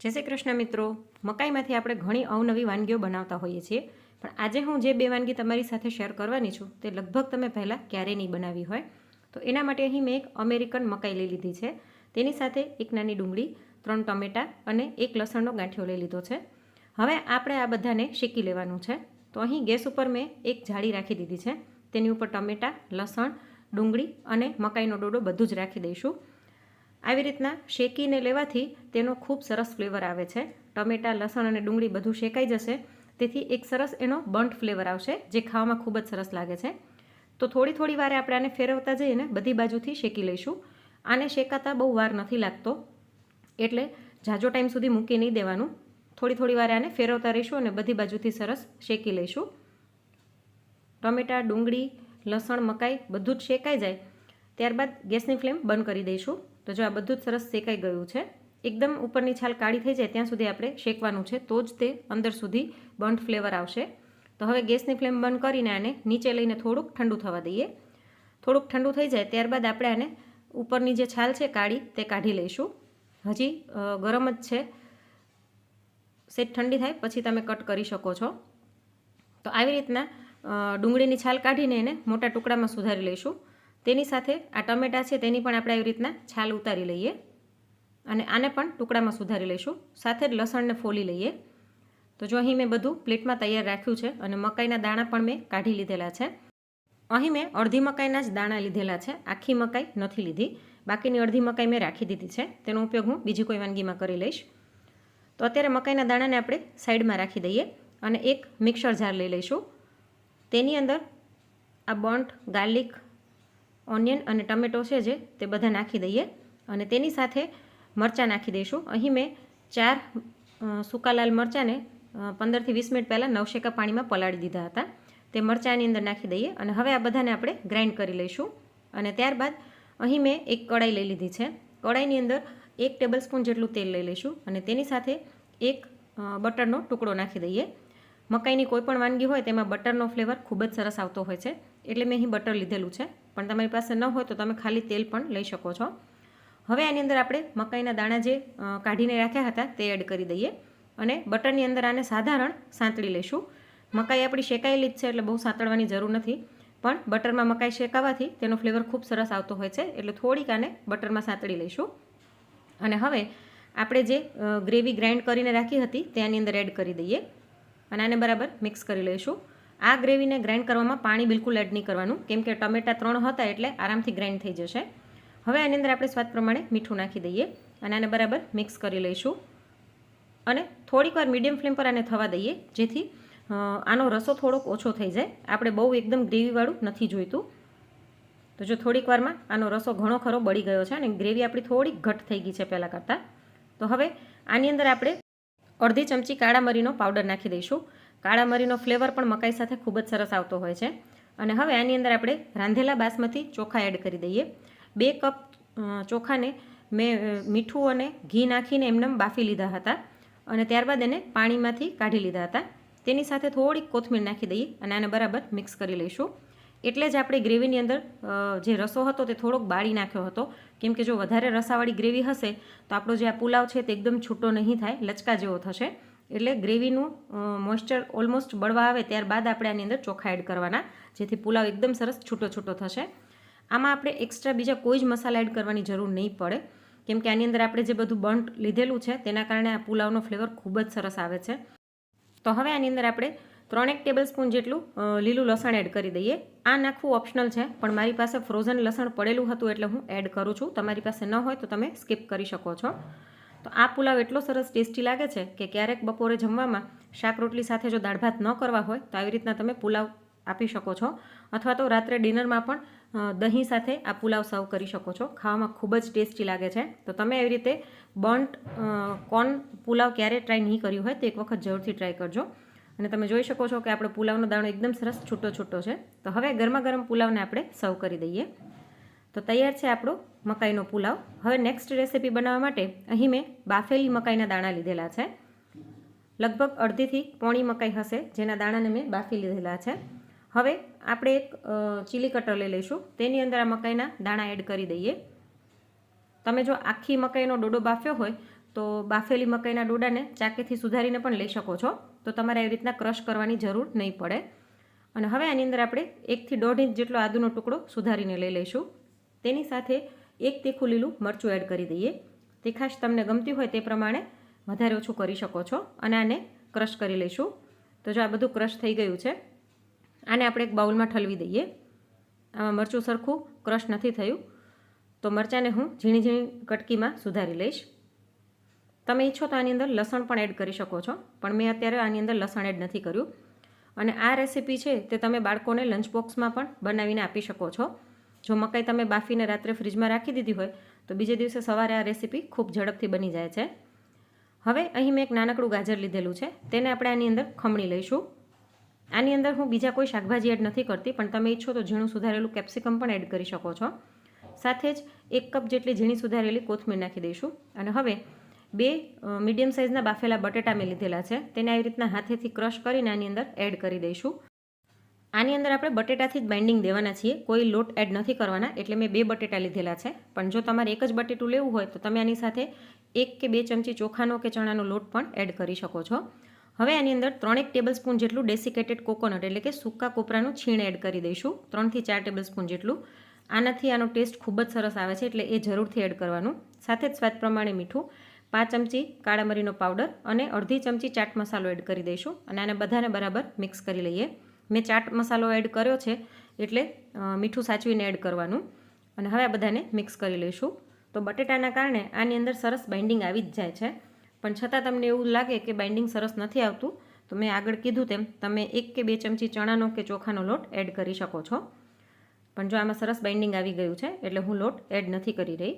જય શ્રી કૃષ્ણ મિત્રો. મકાઈમાંથી આપણે ઘણી અવનવી વાનગીઓ બનાવતા હોઈએ છીએ. પણ આજે હું જે બે વાનગી તમારી સાથે શેર કરવાની છું, તે લગભગ તમે પહેલાં ક્યારેય નહીં બનાવી હોય. તો એના માટે અહીં મેં એક અમેરિકન મકાઈ લઈ લીધી છે. તેની સાથે એક નાની ડુંગળી, ત્રણ ટમેટાં અને એક લસણનો ગાંઠિયો લઈ લીધો છે. હવે આપણે આ બધાને શેકી લેવાનું છે. તો અહીં ગેસ ઉપર મેં એક જાળી રાખી દીધી છે. તેની ઉપર ટમેટાં, લસણ, ડુંગળી અને મકાઈનો ડોડો બધું જ રાખી દઈશું. આવી રીતના શેકીને લેવાથી તેનો ખૂબ સરસ ફ્લેવર આવે છે. ટમેટાં, લસણ અને ડુંગળી બધું શેકાઈ જશે, તેથી એક સરસ એનો બંટ ફ્લેવર આવશે, જે ખાવામાં ખૂબ જ સરસ લાગે છે. તો થોડી થોડી વારે આપણે આને ફેરવતા જઈએ ને બધી બાજુથી શેકી લઈશું. આને શેકાતા બહુ વાર નથી લાગતો, એટલે ઝાઝો ટાઈમ સુધી મૂકી નહીં દેવાનું. થોડી થોડી વારે આને ફેરવતા રહીશું અને બધી બાજુથી સરસ શેકી લઈશું. ટમેટાં, ડુંગળી, લસણ, મકાઈ બધું જ શેકાઈ જાય, ત્યારબાદ ગેસની ફ્લેમ બંધ કરી દઈશું. તો જો આ બધું જ સરસ શેકાઈ ગયું છે, એકદમ ઉપરની છાલ કાળી થઈ જાય ત્યાં સુધી આપણે શેકવાનું છે, તો જ તે અંદર સુધી બંધ ફ્લેવર આવશે. તો હવે ગેસની ફ્લેમ બંધ કરીને આને નીચે લઈને થોડુંક ઠંડુ થવા દઈએ. થોડુંક ઠંડુ થઈ જાય ત્યારબાદ આપણે આને ઉપરની જે છાલ છે કાળી તે કાઢી લઈશું. હજી ગરમ જ છે. સેજ ઠંડી થાય, પછી તમે કટ કરી શકો છો. તો આવી રીતના ડુંગળીની છાલ કાઢીને એને મોટા ટુકડામાં સુધારી લઈશું. તેની સાથે આ ટમેટાં છે તેની પણ આપણે આવી રીતના છાલ ઉતારી લઈએ અને આને પણ ટુકડામાં સુધારી લઈશું. સાથે જ લસણને ફોલી લઈએ. તો જો અહીં મેં બધું પ્લેટમાં તૈયાર રાખ્યું છે અને મકાઈના દાણા પણ મેં કાઢી લીધેલા છે. અહીં મેં અડધી મકાઈના જ દાણા લીધેલા છે. આખી મકાઈ નથી લીધી. બાકીની અડધી મકાઈ મેં રાખી દીધી છે. તેનો ઉપયોગ હું બીજી કોઈ વાનગીમાં કરી લઈશ. તો અત્યારે મકાઈના દાણાને આપણે સાઈડમાં રાખી દઈએ અને એક મિક્સર જાર લઈ લઈશું. તેની અંદર આ બોન્ટ, ગાર્લિક ઓનિયન અને ટમેટો છે જે તે બધા નાખી દઈએ અને તેની સાથે મરચાં નાખી દઈશું. અહીં મેં ચાર સૂકા લાલ મરચાંને પંદરથી વીસ મિનિટ પહેલાં નવશેકા પાણીમાં પલાળી દીધા હતા. તે મરચાંની અંદર નાખી દઈએ અને હવે આ બધાને આપણે ગ્રાઇન્ડ કરી લઈશું. અને ત્યારબાદ અહીં મેં એક કડાઈ લઈ લીધી છે. કડાઈની અંદર એક ટેબલ સ્પૂન જેટલું તેલ લઈ લઈશું અને તેની સાથે એક બટરનો ટુકડો નાખી દઈએ. મકાઈની કોઈપણ વાનગી હોય તેમાં બટરનો ફ્લેવર ખૂબ જ સરસ આવતો હોય છે. એટલે મેં અહીં બટર લીધેલું છે. પણ તમારી પાસે ન હોય તો તમે ખાલી તેલ પણ લઈ શકો છો. હવે આની અંદર આપણે મકાઈના દાણા જે કાઢીને રાખ્યા હતા તે એડ કરી દઈએ અને બટરની અંદર આને સાધારણ સાંતળી લઈશું મકાઈ આપણી શેકાયેલી જ છે એટલે બહુ સાંતળવાની જરૂર નથી. પણ બટરમાં મકાઈ શેકાવાથી તેનો ફ્લેવર ખૂબ સરસ આવતો હોય છે એટલે થોડીક આને બટરમાં સાંતળી લઈશું. અને હવે આપણે જે ગ્રેવી ગ્રાઇન્ડ કરીને રાખી હતી તે આની અંદર એડ કરી દઈએ અને આને બરાબર મિક્સ કરી લઈશું. આ ગ્રેવીને ગ્રાઇન્ડ કરવામાં પાણી બિલકુલ એડ નહીં કરવાનું, કેમ કે ટમેટા ત્રણ હતા એટલે આરામથી ગ્રાઇન્ડ થઈ જશે. હવે આની અંદર આપણે સ્વાદ પ્રમાણે મીઠું નાખી દઈએ અને આને બરાબર મિક્સ કરી લઈશું. અને થોડીક વાર મીડિયમ ફ્લેમ પર આને થવા દઈએ, જેથી આનો રસો થોડોક ઓછો થઈ જાય. આપણે બહુ એકદમ ગ્રેવીવાળું નથી જોઈતું. તો જો થોડીક વારમાં આનો રસો ઘણો ખરો બળી ગયો છે અને ગ્રેવી આપણી થોડીક ઘટ થઈ ગઈ છે પહેલાં કરતાં. તો હવે આની અંદર આપણે અડધી ચમચી કાળા મરીનો પાવડર નાખી દઈશું. કાળા મરીનો ફ્લેવર પણ મકાઈ સાથે ખૂબ જ સરસ આવતો હોય છે. અને હવે આની અંદર આપણે રાંધેલા બાસમતી ચોખા એડ કરી દઈએ. બે કપ ચોખાને મેં મીઠું અને ઘી નાખીને એમને બાફી લીધા હતા અને ત્યારબાદ એને પાણીમાંથી કાઢી લીધા હતા. તેની સાથે થોડીક કોથમીર નાખી દઈએ અને આને બરાબર મિક્સ કરી લઈશું. એટલે જ આપણે ગ્રેવીની અંદર જે રસો હતો તે થોડોક બાળી નાખ્યો હતો. કેમ કે જો વધારે રસાવાળી ગ્રેવી હશે તો આપણો જે આ પુલાવ છે તે એકદમ છૂટો નહીં થાય, લચકા જેવો થશે. એટલે ગ્રેવીનું મોઇસ્ચર ઓલમોસ્ટ બળવા આવે ત્યારબાદ આપણે આની અંદર ચોખા એડ કરવાના, જેથી પુલાવ એકદમ સરસ છૂટો છૂટો થશે. આમાં આપણે એક્સ્ટ્રા બીજા કોઈ જ મસાલા એડ કરવાની જરૂર નહીં પડે, કેમ કે આની અંદર આપણે જે બધું બંટ લીધેલું છે, તેના કારણે આ પુલાવનો ફ્લેવર ખૂબ જ સરસ આવે છે. તો હવે આની અંદર આપણે ત્રણેક ટેબલ સ્પૂન જેટલું લીલું લસણ એડ કરી દઈએ. આ નાખવું ઓપ્શનલ છે, પણ મારી પાસે ફ્રોઝન લસણ પડેલું હતું એટલે હું એડ કરું છું. તમારી પાસે ન હોય તો તમે સ્કીપ કરી શકો છો. તો આ પુલાવ એટલો સરસ ટેસ્ટી લાગે છે કે ક્યારેક બપોરે જમવામાં શાક રોટલી સાથે જો દાળ ભાત ન કરવા હોય, તો આવી રીતના તમે પુલાવ આપી શકો છો. અથવા તો રાત્રે ડિનરમાં પણ દહીં સાથે આ પુલાવ સર્વ કરી શકો છો. ખાવામાં ખૂબ જ ટેસ્ટી લાગે છે. તો તમે એવી રીતે બન્ટ કોર્ન પુલાવ ક્યારે ટ્રાય નહીં કર્યું હોય, તો એક વખત જરૂરથી ટ્રાય કરજો. અને તમે જોઈ શકો છો કે આપણો પુલાવનો દાણો એકદમ સરસ છૂટો છૂટો છે. તો હવે ગરમા ગરમ પુલાવને આપણે સર્વ કરી દઈએ. તો તૈયાર છે આપણો મકાઈનો પુલાવ. હવે નેક્સ્ટ રેસીપી બનાવવા માટે અહીં મેં બાફેલી મકાઈના દાણા લીધેલા છે. લગભગ અડધીથી પોણી મકાઈ હશે જેના દાણાને મેં બાફી લીધેલા છે. હવે આપણે એક ચીલી કટર લઈ લઈશું. તેની અંદર આ મકાઈના દાણા એડ કરી દઈએ. તમે જો આખી મકાઈનો ડોડો બાફ્યો હોય તો બાફેલી મકાઈના ડોડાને ચાકેથી સુધારીને પણ લઈ શકો છો. તો તમારે એવી રીતના ક્રશ કરવાની જરૂર નહીં પડે. અને હવે આની અંદર આપણે એકથી દોઢ ઇંચ જેટલો આદુનો ટુકડો સુધારીને લઈ લઈશું. તેની સાથે એક તીખું લીલું મરચું એડ કરી દઈએ. તીખાશ તમને ગમતી હોય તે પ્રમાણે વધારે ઓછું કરી શકો છો. અને આને ક્રશ કરી લઈશું. તો જો આ બધું ક્રશ થઈ ગયું છે, આને આપણે એક બાઉલમાં ઠલવી દઈએ. આમાં મરચું સરખું ક્રશ નથી થયું. તો મરચાંને હું ઝીણી ઝીણી કટકીમાં સુધારી લઈશ. તમે ઈચ્છો તો આની અંદર લસણ પણ એડ કરી શકો છો, પણ મેં અત્યારે આની અંદર લસણ એડ નથી કર્યું. અને આ રેસીપી છે તે તમે બાળકોને લંચ બોક્સમાં પણ બનાવીને આપી શકો છો. જો મકાઈ તમે બાફીને રાત્રે ફ્રીજમાં રાખી દીધી હોય, તો બીજે દિવસે સવારે આ રેસીપી ખૂબ ઝડપથી બની જાય છે. હવે અહીં મેં એક નાનકડું ગાજર લીધેલું છે, તેને આપણે આની અંદર ખમણી લઈશું. આની અંદર હું બીજા કોઈ શાકભાજી એડ નથી કરતી, પણ તમે ઈચ્છો તો ઝીણું સુધારેલું કેપ્સિકમ પણ એડ કરી શકો છો. સાથે જ એક કપ જેટલી ઝીણી સુધારેલી કોથમીર નાખી દઈશું. અને હવે બે મીડિયમ સાઇઝના બાફેલા બટેટા મેં લીધેલા છે, તેને આવી રીતના હાથેથી ક્રશ કરીને આની અંદર એડ કરી દઈશું. આની અંદર આપણે બટેટાથી જ બાઇન્ડિંગ દેવાના છીએ. કોઈ લોટ એડ નથી કરવાના, એટલે મેં બે બટેટા લીધેલા છે. પણ જો તમારે એક જ બટેટું લેવું હોય, તો તમે આની સાથે એક કે બે ચમચી ચોખાનો કે ચણાનો લોટ પણ એડ કરી શકો છો. હવે આની અંદર ત્રણેક ટેબલ સ્પૂન જેટલું ડેસિકેટેડ કોકોનટ એટલે કે સૂકા કોપરાનું છીણ એડ કરી દઈશું. ત્રણથી ચાર ટેબલ સ્પૂન જેટલું. આનાથી આનો ટેસ્ટ ખૂબ જ સરસ આવે છે, એટલે એ જરૂરથી એડ કરવાનું. સાથે જ સ્વાદ પ્રમાણે મીઠું. પાંચ ચમચી કાળા મરીનો પાવડર અને અડધી ચમચી ચાટ મસાલો એડ કરી દઈશું. અને આને બધાને બરાબર મિક્સ કરી લઈએ. મેં ચાટ મસાલો એડ કર્યો છે એટલે મીઠું સાચવીને એડ કરવાનું. અને હવે આ બધાને મિક્સ કરી લઈશું. તો બટેટાના કારણે આની અંદર સરસ બાઇન્ડિંગ આવી જ જાય છે. પણ છતાં તમને એવું લાગે કે બાઇન્ડિંગ સરસ નથી આવતું, તો મેં આગળ કીધું તેમ તમે એક કે બે ચમચી ચણાનો કે ચોખાનો લોટ એડ કરી શકો છો. પણ જો આમાં સરસ બાઇન્ડિંગ આવી ગયું છે, એટલે હું લોટ એડ નથી કરી રહી.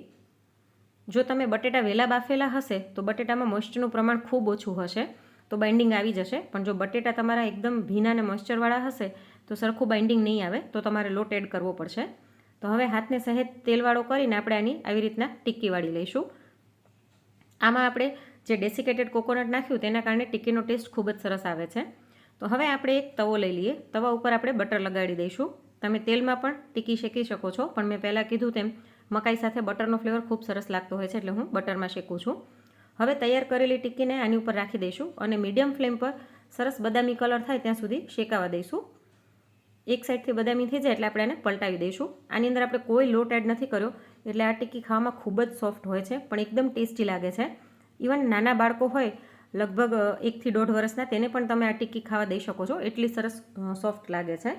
જો તમે બટેટા વહેલા બાફેલા હશે, તો બટેટામાં મોઇસ્ચરનું પ્રમાણ ખૂબ ઓછું હશે. તો બાઇન્ડિંગ આવી જશે. પણ જો બટેટા તમારા એકદમ ભીના અને મોઇસ્ચરવાળા હશે, તો સરખું બાઇન્ડિંગ નહીં આવે, તો તમારે લોટ એડ કરવો પડશે. તો હવે હાથને સહેજ તેલવાળો કરીને આપણે આની આવી રીતના ટિક્કીવાળી લઈશું. આમાં આપણે જે ડેસિકેટેડ કોકોનટ નાખ્યું, તેના કારણે ટિક્કીનો ટેસ્ટ ખૂબ જ સરસ આવે છે. તો હવે આપણે એક તવો લઈ લઈએ. તવા ઉપર આપણે બટર લગાડી દઈશું. તમે તેલમાં પણ ટિક્કી શેકી શકો છો. પણ મેં પહેલાં કીધું તેમ, મકાઈ સાથે બટરનો ફ્લેવર ખૂબ સરસ લાગતો હોય છે, એટલે હું બટરમાં શેકું છું. હવે તૈયાર કરેલી ટિક્કીને આની ઉપર રાખી દઈશું અને મીડિયમ ફ્લેમ પર સરસ બદામી કલર થાય ત્યાં સુધી શેકાવા દઈશું. એક સાઈડથી બદામી થઈ જાય એટલે આપણે એને પલટાવી દઈશું. આની અંદર આપણે કોઈ લોટ એડ નથી કર્યો, એટલે આ ટિક્કી ખાવામાં ખૂબ જ સોફ્ટ હોય છે, પણ એકદમ ટેસ્ટી લાગે છે. ઇવન નાના બાળકો હોય, લગભગ એકથી દોઢ વર્ષના, તેને પણ તમે આ ટિક્કી ખાવા દઈ શકો છો. એટલી સરસ સોફ્ટ લાગે છે.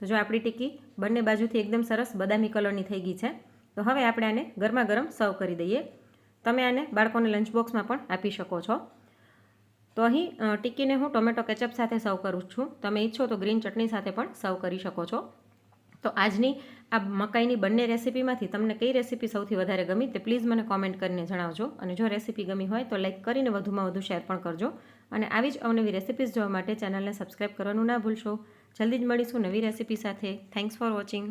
તો જો આપણી ટિક્કી બંને બાજુથી એકદમ સરસ બદામી કલરની થઈ ગઈ છે, તો હવે આપણે આને ગરમા ગરમ સર્વ કરી દઈએ. તમે આને બાળકોને લંચ બોક્સમાં પણ આપી શકો છો. તો અહીં ટિક્કીને હું ટોમેટો કેચઅપ સાથે સર્વ કરું છું. તમે ઈચ્છો તો ગ્રીન ચટણી સાથે પણ સર્વ કરી શકો છો. તો આજની આ મકાઈની બંને રેસીપીમાંથી તમને કઈ રેસીપી સૌથી વધારે ગમી તે પ્લીઝ મને કોમેન્ટ કરીને જણાવજો. અને જો રેસીપી ગમી હોય તો લાઇક કરીને વધુમાં વધુ શેર પણ કરજો. અને આવી જ અવનવી રેસીપીઝ જોવા માટે ચેનલને સબસ્ક્રાઈબ કરવાનું ના ભૂલશો. જલ્દી જ મળીશું નવી રેસીપી સાથે. Thanks for watching